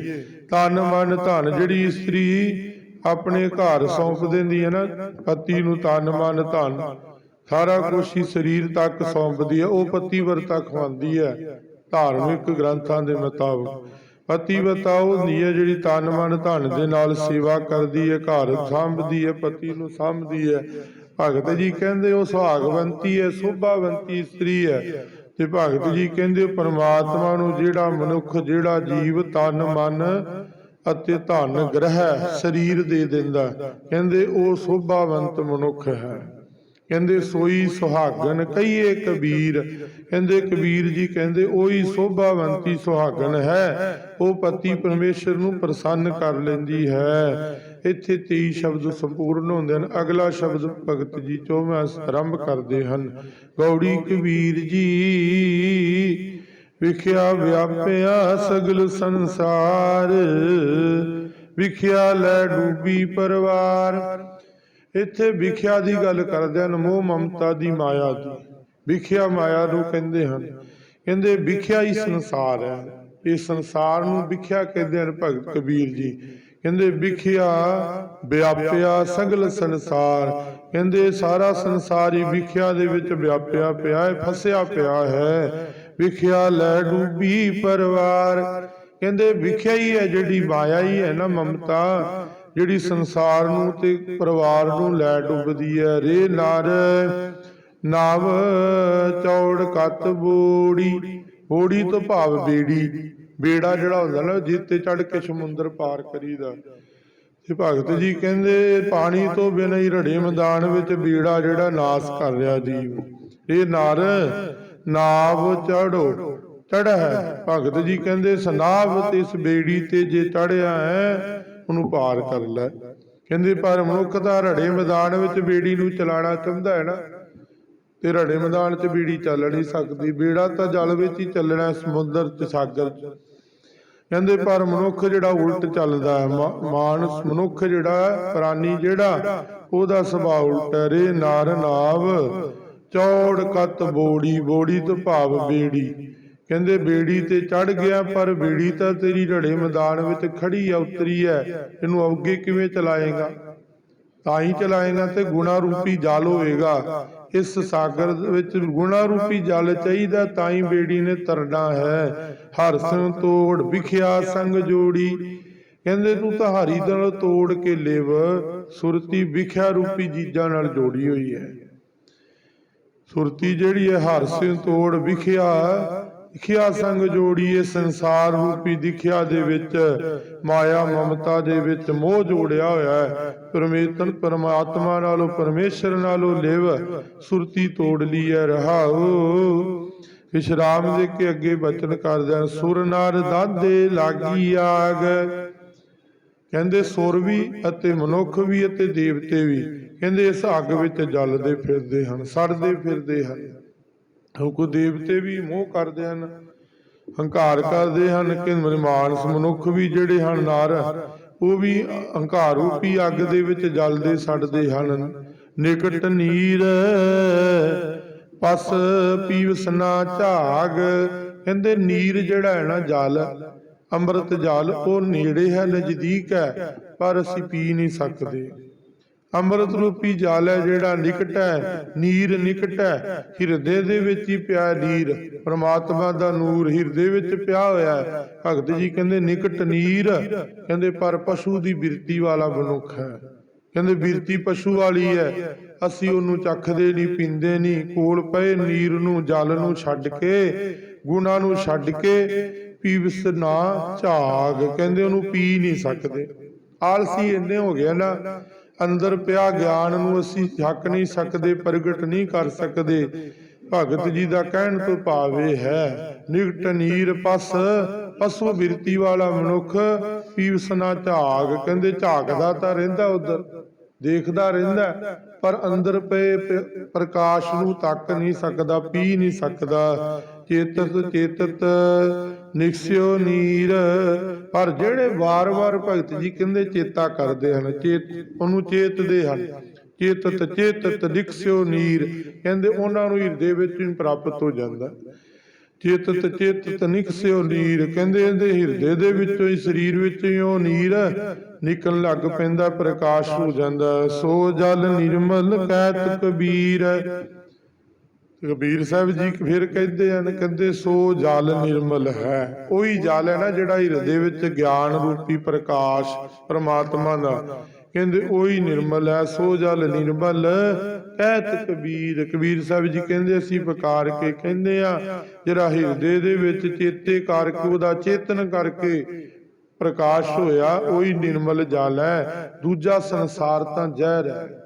ਤਨ ਮਨ, ਧਨ, ਜਿਹੜੀ ਇਸਤਰੀ ਆਪਣੇ ਘਰ ਸੌਂਪ ਦਿੰਦੀ ਹੈ ਨਾ, ਪਤੀ ਨੂੰ ਤਨ ਮਨ, ਧਨ, ਸਾਰਾ ਕੁਝ ਹੀ ਸਰੀਰ ਤੱਕ ਸੌਂਪਦੀ ਹੈ, ਉਹ ਪਤੀ ਵਰਤਾ ਖਵਾਉਂਦੀ ਹੈ, ਧਾਰਮਿਕ ਗ੍ਰੰਥਾਂ ਦੇ ਮੁਤਾਬਕ। ਪਤੀਵਤਾ ਉਹ ਹੁੰਦੀ ਹੈ ਜਿਹੜੀ ਤਨ ਮਨ, ਧਨ ਦੇ ਨਾਲ ਸੇਵਾ ਕਰਦੀ ਹੈ, ਘਰ ਸੰਭਦੀ ਹੈ, ਪਤੀ ਨੂੰ ਸੰਭਦੀ ਹੈ ਭਗਤ ਜੀ ਕਹਿੰਦੇ ਉਹ ਸੁਹਾਗਵੰਤੀ ਹੈ, ਸੋਭਾਵੰਤੀ ਇਸਤਰੀ ਹੈ। ਤੇ ਭਗਤ ਜੀ ਕਹਿੰਦੇ ਪਰਮਾਤਮਾ ਨੂੰ ਜਿਹੜਾ ਮਨੁੱਖ, ਜਿਹੜਾ ਜੀਵ ਤਨ, ਮਨ ਅਤੇ ਧਨ ਗ੍ਰਹਿ, ਸਰੀਰ ਦੇ ਦਿੰਦਾ ਕਹਿੰਦੇ ਉਹ ਸੋਭਾਵੰਤ ਮਨੁੱਖ ਹੈ। ਕਹਿੰਦੇ ਸੋਈ ਸੁਹਾਗਣ ਕਹੀਏ ਕਬੀਰ। ਕਹਿੰਦੇ ਕਬੀਰ ਜੀ ਕਹਿੰਦੇ ਉਹੀ ਸੋਭਾਵੰਤੀ ਸੁਹਾਗਣ ਹੈ। ਉਹ ਪਤੀ ਪਰਮੇਸ਼ਰ ਨੂੰ ਪ੍ਰਸੰਨ ਕਰ ਲੈਂਦੀ ਹੈ। ਇੱਥੇ 23 ਸ਼ਬਦ ਸੰਪੂਰਨ ਹੁੰਦੇ ਹਨ। ਅਗਲਾ ਸ਼ਬਦ ਭਗਤ ਜੀ ਚੋਵਾਂ ਆਰੰਭ ਕਰਦੇ ਹਨ। ਗੌੜੀ ਕਬੀਰ ਜੀ, ਵਿਖਿਆ ਵਿਆਪਿਆ ਸਗਲ ਸੰਸਾਰ। ਵਿਖਿਆ ਲੈ ਡੂਬੀ ਪਰਵਾਰ। ਇੱਥੇ ਵਿਖਿਆ ਦੀ ਗੱਲ ਕਰਦੇ ਹਨ ਮੋਹ ਮਮਤਾ ਦੀ ਮਾਇਆ ਦੀ ਵਿਖਿਆ ਮਾਇਆ ਨੂੰ ਕਹਿੰਦੇ ਹਨ। ਕਹਿੰਦੇ, ਵਿਖਿਆ ਹੀ ਸੰਸਾਰ ਹੈ। ਇਹ ਸੰਸਾਰ ਨੂੰ ਵਿਖਿਆ ਕਹਿੰਦੇ ਹਨ ਭਗਤ ਕਬੀਰ ਜੀ। ਕਹਿੰਦੇ, ਵਿਖਿਆ ਵਿਆਪਿਆ ਸਗਲ ਸੰਸਾਰ। ਕਹਿੰਦੇ, ਸਾਰਾ ਸੰਸਾਰ ਹੀ ਵਿਖਿਆ ਦੇ ਵਿੱਚ ਵਿਆਪਿਆ ਪਿਆ ਹੈ, ਫਸਿਆ ਪਿਆ ਹੈ। ਵਿਖਿਆ ਲੈ ਡੂਬੀ ਪਰਵਾਰ। ਕਹਿੰਦੇ, ਵਿਖਿਆ ਹੀ ਹੈ ਜਿਹੜੀ ਮਾਇਆ ਹੀ ਹੈ ਨਾ ਮਮਤਾ। ਜਿਹੜੀ ਸੰਸਾਰ ਨੂੰ ਤੇ ਪਰਿਵਾਰ ਨੂੰ ਲੈ ਡੁੱਬਦੀ ਹੈ ਰੇ ਨਰ, ਨਾਵ, ਚੌੜ, ਕਤ, ਬੋੜੀ। ਬੋੜੀ ਤੋਂ ਭਾਵ ਬੇੜੀ। ਬੇੜਾ ਜਿਹੜਾ ਹੁੰਦਾ ਨਾ, ਜਿੱਤੇ ਚੜ ਕੇ ਸਮੁੰਦਰ ਪਾਰ ਕਰੀਦਾ। ਤੇ ਭਗਤ ਜੀ ਕਹਿੰਦੇ, ਪਾਣੀ ਤੋਂ ਬਿਨਾਂ ਹੀ ਰੜੇ ਮੈਦਾਨ ਵਿੱਚ ਬੇੜਾ ਜਿਹੜਾ ਨਾਸ ਕਰ ਰਿਹਾ ਜੀਵ। ਇਹ ਨਰ, ਨਾਵ ਚੜੋ ਚੜਾ ਹੈ। ਭਗਤ ਜੀ ਕਹਿੰਦੇ, ਸਨਾਵ ਤੇ ਇਸ ਬੇੜੀ ਤੇ ਜੇ ਚੜਿਆ ਹੈ ਉਹਨੂੰ ਪਾਰ ਕਰ ਲੈ। ਕਹਿੰਦੇ ਪਰ ਮਨੁੱਖ ਰੜੇ ਮੈਦਾਨ ਵਿੱਚ ਬੇੜੀ ਨੂੰ ਚਲਾਣਾ ਚਾਹੁੰਦਾ ਹੈ ਨਾ। ਤੇ ਰੜੇ ਮੈਦਾਨ 'ਚ ਬੀੜੀ ਚੱਲ ਨਹੀਂ ਸਕਦੀ। ਬੇੜਾ ਤਾਂ ਜਲ ਵਿੱਚ ਹੀ ਚੱਲਣਾ ਸਮੁੰਦਰ ਤੇ ਸਾਗਰ 'ਚ। ਕਹਿੰਦੇ ਪਰ ਮਨੁੱਖ ਜਿਹੜਾ ਉਲਟ ਚੱਲਦਾ ਹੈ ਮਾ- ਮਾਨਸ ਮਨੁੱਖ ਜਿਹੜਾ ਹੈ, ਪ੍ਰਾਨੀ ਜਿਹੜਾ ਉਹਦਾ ਸੁਭਾਅ ਉਲਟ ਰੇ ਨਾਰ ਨਾਵ ਚੌੜ ਕਤ ਬੋੜੀ ਬੋੜੀ ਤੋਂ ਭਾਵ ਬੇੜੀ। ਕਹਿੰਦੇ ਬੇੜੀ ਤੇ ਚੜ ਗਿਆ, ਪਰ ਬੇੜੀ ਤਾਂ ਤੇਰੀ ਰੜੇ ਮੈਦਾਨ ਵਿੱਚ ਖੜੀ ਆ, ਉਤਰੀ ਹੈ ਇਹਨੂੰ ਅੱਗੇ ਕਿਵੇਂ ਚਲਾਏਗਾ? ਤਾਂ ਹੀ ਚਲਾਏਗਾ ਤੇ ਗੁਣਾ ਰੂਪੀ ਜਲ ਹੋਏਗਾ। ਇਸ ਸਾਗਰ ਵਿੱਚ ਗੁਣਾ ਰੂਪੀ ਜਲ ਚਾਹੀਦਾ ਤਾਂ ਹੀ ਬੇੜੀ ਨੇ ਤਰਨਾ ਹੈ। ਹਰ ਤੋੜ ਵਿਖਿਆ ਸੰਗ ਜੋੜੀ। ਕਹਿੰਦੇ ਤੂੰ ਤਾਂ ਹਰੀ ਨਾਲ ਤੋੜ ਕੇ ਲਿਵ, ਸੁਰਤੀ ਵਿਖਿਆ ਰੂਪੀ ਜੀਜਾਂ ਨਾਲ ਜੋੜੀ ਹੋਈ ਹੈ। ਸੁਰਤੀ ਜਿਹੜੀ ਹੈ, ਹਰ ਤੋੜ ਵਿਖਿਆ ਵਿਖਿਆ ਸੰਗ ਜੋੜੀਏ ਸੰਸਾਰ ਰੂਪੀ ਦਿਖਿਆ ਦੇ ਵਿੱਚ, ਮਾਇਆ ਮਮਤਾ ਦੇ ਵਿੱਚ ਮੋਹ ਜੋੜਿਆ ਹੋਇਆ ਹੈ। ਪਰਮੇਸ਼ਰ ਪਰਮਾਤਮਾ ਨਾਲੋਂ, ਪਰਮੇਸ਼ਰ ਨਾਲੋਂ ਲਿਵ, ਸੁਰਤੀ ਤੋੜ ਲਈ ਹੈ, ਰਹਾਉ। ਵਿਸ਼ਰਾਮ ਦੇ ਕੇ ਅੱਗੇ ਬਚਨ ਕਰਦਾ ਸੁਰ ਨਰ ਦਾਦੇ ਲਾਗੀ ਆਗ। ਕਹਿੰਦੇ ਸੁਰ ਵੀ ਅਤੇ ਮਨੁੱਖ ਵੀ ਅਤੇ ਦੇਵਤੇ ਵੀ, ਕਹਿੰਦੇ ਇਸ ਅੱਗ ਵਿੱਚ ਜਲਦੇ ਫਿਰਦੇ ਹਨ, ਸੜਦੇ ਫਿਰਦੇ ਹਨ। ਕਿਉਂਕਿ ਦੇਵਤੇ ਵੀ ਮੋਹ ਕਰਦੇ ਹਨ, ਹੰਕਾਰ ਕਰਦੇ ਹਨ ਕਿ ਮਾਨਸ ਮਨੁੱਖ ਵੀ ਜਿਹੜੇ ਹਨ ਨਰ, ਉਹ ਵੀ ਹੰਕਾਰ ਰੂਪੀ ਅੱਗ ਦੇ ਵਿੱਚ ਜਲਦੇ ਸੜਦੇ ਹਨ। ਨਿਕਟ ਨੀਰ, ਪਸ ਪੀਵਸਨਾ ਝਾਗ, ਕਹਿੰਦੇ ਨੀਰ ਜਿਹੜਾ ਹੈ ਨਾ ਜਲ, ਅੰਮ੍ਰਿਤ ਜਲ, ਉਹ ਨੇੜੇ ਹੈ, ਨਜ਼ਦੀਕ ਹੈ, ਪਰ ਅਸੀਂ ਪੀ ਨਹੀਂ ਸਕਦੇ। ਅੰਮ੍ਰਿਤ ਰੂਪੀ ਜਲ ਹੈ ਜਿਹੜਾ ਨਿਕਟ ਹੈ ਨੀਰ ਨਿਕਟ ਹੈ ਹਿਰਦੇ ਦੇ ਵਿੱਚ ਹੀ ਪਿਆ ਨੀਰ, ਪ੍ਰਮਾਤਮਾ ਦਾ ਨੂਰ ਹਿਰਦੇ ਵਿੱਚ ਪਿਆ ਹੋਇਆ ਹੈ। ਭਗਤ ਜੀ ਕਹਿੰਦੇ, ਨਿਕਟ ਨੀਰ, ਕਹਿੰਦੇ, ਪਰ ਪਸ਼ੂ ਦੀ ਬਿਰਤੀ ਵਾਲਾ ਮਨੁੱਖ ਹੈ। ਕਹਿੰਦੇ, ਬਿਰਤੀ ਪਸ਼ੂ ਵਾਲੀ ਹੈ। ਅਸੀਂ ਉਹਨੂੰ ਚੱਖਦੇ ਨਹੀਂ, ਪੀਂਦੇ ਨਹੀਂ, ਕੋਲ ਪਏ ਨੀਰ ਨੂੰ, ਜਲ ਨੂੰ ਛੱਡ ਕੇ, ਗੁਣਾ ਨੂੰ ਛੱਡ ਕੇ ਪੀਵਸ ਨਾ ਝਾਗ। ਕਹਿੰਦੇ, ਉਹਨੂੰ ਪੀ ਨਹੀਂ ਸਕਦੇ। ਆਲਸੀ ਇੰਨੇ ਹੋ ਗਿਆ ਨਾ ਅੰਦਰ ਪਿਆ ਗਿਆਨ ਨੂੰ ਅਸੀਂ ਛੱਕ ਨਹੀਂ ਸਕਦੇ, ਪ੍ਰਗਟ ਨਹੀਂ ਕਰ ਸਕਦੇ। ਭਗਤ ਜੀ ਦਾ ਕਹਿਣ ਤੋਂ ਭਾਵ ਹੈ, ਨਿਕਟ ਨੀਰ ਪਸ, ਪਸ਼ੂ ਬਿਰਤੀ ਵਾਲਾ ਮਨੁੱਖ ਪੀਵਸਨਾ ਝਾਗ, ਕਹਿੰਦੇ ਝਾਕਦਾ ਤਾਂ ਰਹਿੰਦਾ ਉਧਰ, ਦੇਖਦਾ ਰਹਿੰਦਾ, ਪਰ ਅੰਦਰ ਪਏ ਪ੍ਰਕਾਸ਼ ਨੂੰ ਤੱਕ ਨਹੀਂ ਸਕਦਾ, ਪੀ ਨਹੀਂ ਸਕਦਾ। ਚੇਤਤ ਚੇਤਤ, ਨਿਕਸਿਓ ਨੀਰ। ਪਰ ਜਿਹੜੇ ਵਾਰ-ਵਾਰ ਭਗਤ ਜੀ ਕਹਿੰਦੇ ਚੇਤਾ ਕਰਦੇ ਹਨ, ਚੇਤ, ਉਹਨੂੰ ਚੇਤਦੇ ਹਨ। ਚੇਤਤ ਚੇਤਤ, ਨਿਕਸਿਓ ਨੀਰ। ਕਹਿੰਦੇ ਉਹਨਾਂ ਨੂੰ ਹਿਰਦੇ ਵਿੱਚ ਹੀ ਪ੍ਰਾਪਤ ਹੋ ਜਾਂਦਾ। ਚੇਤਤ ਚੇਤਤ, ਨਿਕਸਿਓ ਨੀਰ। ਕਹਿੰਦੇ ਇਹਦੇ ਹਿਰਦੇ ਦੇ ਵਿੱਚੋਂ ਹੀ, ਸਰੀਰ ਵਿੱਚੋਂ ਹੀ ਉਹ ਨੀਰ ਨਿਕਲਣ ਲੱਗ ਪੈਂਦਾ, ਪ੍ਰਕਾਸ਼ ਹੋ ਜਾਂਦਾ। ਸੋ ਜਲ ਨਿਰਮਲ ਕਹਿਤ ਕਬੀਰ। ਕਬੀਰ ਸਾਹਿਬ ਜੀ ਫਿਰ ਕਹਿੰਦੇ ਹਨ, ਕਹਿੰਦੇ, ਸੋ ਜਲ ਨਿਰਮਲ ਹੈ। ਉਹੀ ਜਲ ਹੈ ਨਾ ਜਿਹੜਾ ਹਿਰਦੇ ਵਿੱਚ ਗਿਆਨ ਰੂਪੀ ਪ੍ਰਕਾਸ਼ ਪ੍ਰਮਾਤਮਾ ਦਾ। ਕਹਿੰਦੇ, ਉਹੀ ਨਿਰਮਲ ਹੈ, ਸੋ ਜਲ ਨਿਰਮਲ। ਕਹਿਤ ਕਬੀਰ ਕਬੀਰ ਸਾਹਿਬ ਜੀ ਕਹਿੰਦੇ, ਅਸੀਂ ਪੁਕਾਰ ਕੇ ਕਹਿੰਦੇ ਆ ਜਿਹੜਾ ਹਿਰਦੇ ਦੇ ਵਿੱਚ ਚੇਤੇ ਕਰਕੇ, ਉਹਦਾ ਚੇਤਨ ਕਰਕੇ ਪ੍ਰਕਾਸ਼ ਹੋਇਆ, ਉਹੀ ਨਿਰਮਲ ਜਲ ਹੈ। ਦੂਜਾ ਸੰਸਾਰ ਤਾਂ ਜ਼ਹਿਰ ਹੈ।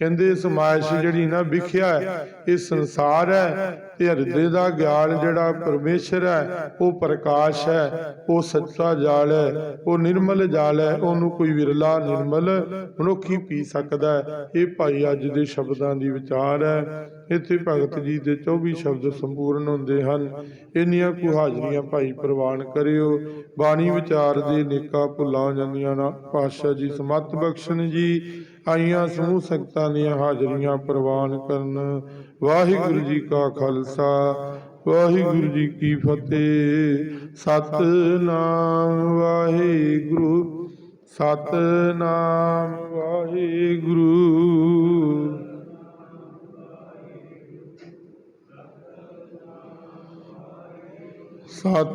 ਕਹਿੰਦੇ ਸਮਾਇਸ਼ ਜਿਹੜੀ ਨਾ ਵਿਖਿਆ ਇਹ ਸੰਸਾਰ ਹੈ ਤੇ ਹਿਰਦੇ ਦਾ ਗਿਆਨ ਜਿਹੜਾ ਪਰਮੇਸ਼ਰ ਹੈ, ਉਹ ਪ੍ਰਕਾਸ਼ ਹੈ, ਉਹ ਸੱਚਾ ਜਲ ਹੈ, ਉਹ ਨਿਰਮਲ ਜਲ ਹੈ, ਉਹਨੂੰ ਕੋਈ ਵਿਰਲਾ ਨਿਰਮਲ ਮਨੁੱਖ ਪੀ ਸਕਦਾ ਇਹ ਭਾਈ ਅੱਜ ਦੇ ਸ਼ਬਦਾਂ ਦੀ ਵਿਚਾਰ ਹੈ। ਇੱਥੇ ਭਗਤ ਜੀ ਦੇ 24 ਸ਼ਬਦ ਸੰਪੂਰਨ ਹੁੰਦੇ ਹਨ। ਇੰਨੀਆਂ ਕੁ ਹਾਜ਼ਰੀਆਂ ਭਾਈ ਪ੍ਰਵਾਨ ਕਰਿਓ। ਬਾਣੀ ਵਿਚਾਰ ਦੇ ਨੇਕਾ ਭੁੱਲਾਂ ਜਾਂਦੀਆਂ ਨਾ। ਪਾਤਸ਼ਾਹ ਜੀ, ਸਮਤ ਬਖਸ਼ਣ ਜੀ। ਆਈਆਂ ਸਮੂਹ ਸੰਗਤਾਂ ਦੀਆਂ ਹਾਜ਼ਰੀਆਂ ਪ੍ਰਵਾਨ ਕਰਨ। ਵਾਹਿਗੁਰੂ ਜੀ ਕਾ ਖਾਲਸਾ, ਵਾਹਿਗੁਰੂ ਜੀ ਕੀ ਫਤਿਹ। ਸਤਨਾਮ ਵਾਹਿਗੁਰੂ ਸਤਨਾਮ ਵਾਹਿਗੁਰੂ। ਸਤ